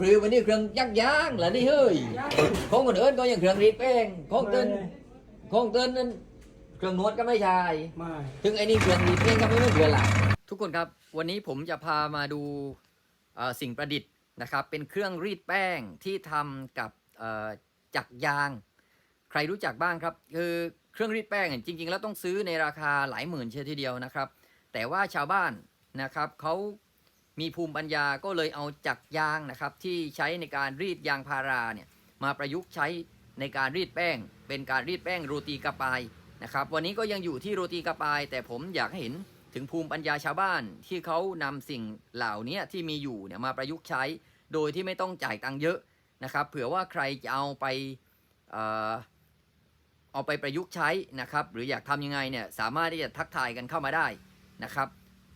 พรือวันนี้เครื่องยักยางเหรอนี่เฮ้ยของคนอื่นก็ยังเครื่องรีดแป้งของเติ้นของเติ้นนั้นเครื่องนวดก็ไม่ใช่ไม่ถึงไอ้นี่เครื่องรีดแป้งก็ไม่เหมือนเดือหลักทุกคนครับ วันนี้ผมจะพามาดูสิ่งประดิษฐ์นะครับ เป็นเครื่องรีดแป้งที่ทำกับจักรยาง ใครรู้จักบ้างครับ คือเครื่องรีดแป้งจริง ๆ แล้วต้องซื้อในราคาหลายหมื่นเชียวทีเดียวนะครับ แต่ว่าชาวบ้านนะครับเขา มีภูมิปัญญาก็เลยเอาจักรยางนะครับที่ใช้ในการรีดยางพาราเนี่ยมาประยุกต์ใช้ในการรีดแป้ง เป็นการรีดแป้งโรตีกระปายนะครับวันนี้ก็ยังอยู่ที่โรตีกระปาย แต่ผมอยากให้เห็นถึงภูมิปัญญาชาวบ้านที่เขานำสิ่งเหล่านี้ที่มีอยู่เนี่ยมาประยุกต์ใช้ โดยที่ไม่ต้องจ่ายตังค์เยอะนะครับเผื่อว่าใครจะเอาไปเอ่อเอาไปประยุกต์ใช้นะครับหรืออยากทำยังไงเนี่ยสามารถที่จะทักทายกันเข้ามาได้นะครับ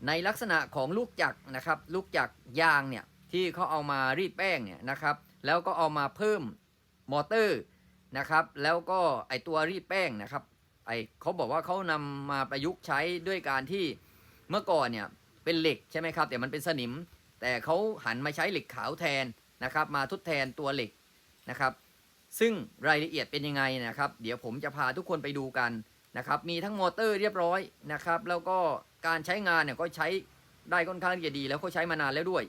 ในลักษณะของลูกจักรนะครับ ลูกจักรยางเนี่ยที่เขาเอามารีดแป้งเนี่ยนะครับ แล้วก็เอามาเพิ่มมอเตอร์นะครับ แล้วก็ไอตัวรีดแป้งนะครับ ไอเขาบอกว่าเขานำมาประยุกต์ใช้ด้วยการที่เมื่อก่อนเนี่ยเป็นเหล็กใช่ไหมครับแต่มันเป็นสนิม แต่เขาหันมาใช้เหล็กขาวแทนนะครับ มาทดแทนตัวเหล็กนะครับ ซึ่งรายละเอียดเป็นยังไงนะครับ เดี๋ยวผมจะพาทุกคนไปดูกัน นะครับมีทั้งมอเตอร์เรียบร้อยนะครับแล้วก็การใช้งานเนี่ยก็ใช้ได้ค่อนข้างที่จะดี แล้วก็ใช้มานานแล้วด้วย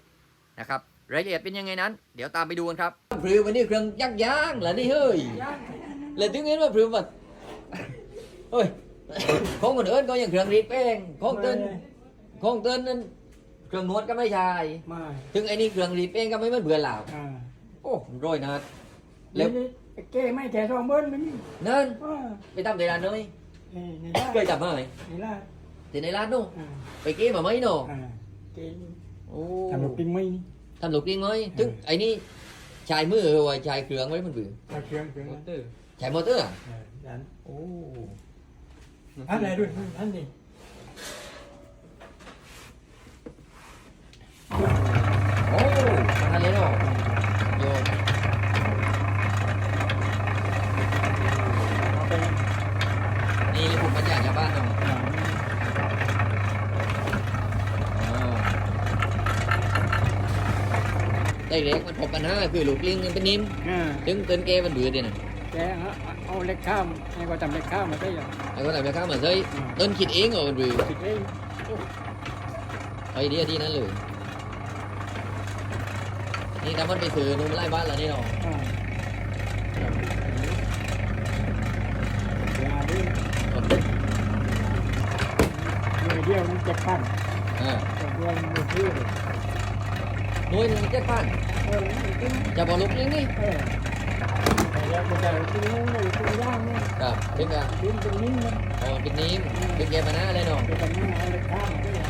นะครับรายละเอียดเป็นยังไงนั้น เดี๋ยวตามไปดูกันครับพรือวันนี้เครื่องยักษ์ยางเหรอนี่เฮ้ยย่างเลยถึงเห็นว่าพรือมันเฮ้ยของคนอื่นก็ยังเครื่องรีดแป้งของเติ้นของเติ้นนั้นเครื่องนวดก็ไม่ใช่ไม่ถึงไอ้นี่เครื่องรีดแป้งก็ไม่เหมือนเบื่อเหล่าอ่าโอ้ร้อยนัดแล้แล้ววเก้ไม่แก่ทองเบิ้ลมันนี่นั่นว่าไปทำในร้านเลย เอ้ยในร้านเคยจับมาไหมในร้านแต่ในร้านนู่นไปเก้มาไหมเนาะอ่าเก้โอ้ทำลูกปิ้งไหมนี่ทำลูกปิ้งไหมถึงไอ้นี่ชายมือเอาไว้ชายเครื่องไว้มันบือเอาเครื่องเครื่องมอเตอร์ชายมอเตอร์อะอ่าดันโอ้อันไหนดูอันนี้ โอ้ทานเลยเนาะโยน เอาไป นี่ผมมาจากชาวบ้านเนาะ อ่า อ๋อ ได้เล็กมันพบปัญหาคือลูกลิงมันเป็นนิ่มอ่าถึงเกินเกมันบือเดียวนะแกเอาเอาเล็กข้ามให้ก็ทำเล็กข้ามมาได้ยังไอ้คนไหนไปข้ามมาเฮ้ยต้นคิดเองเหรอมันบือผิดเองไอเดียดีนั่นเลยนี่ถ้ามันไปซื้อนุ่มไล่บ้านเรานี่เนาะอ่าอย่าดิเดี๋ยวเดียวมันเจ็บปั้นอ่าเดี๋ยวเดียวมันมือถือ เลยหน่วยหนึ่งเจ็ดพันเออมันกินจะบอกลูกลิงนี่เออแต่แล้วมันจะกินงูเลยกินย่างเนี่ยครับถึงอะกินเป็นนิ้นมันอ๋อเป็นนี้เป็นแกปัญหาเลยเนาะจะทำให้เอาเล็กข้ามมาได้ยัง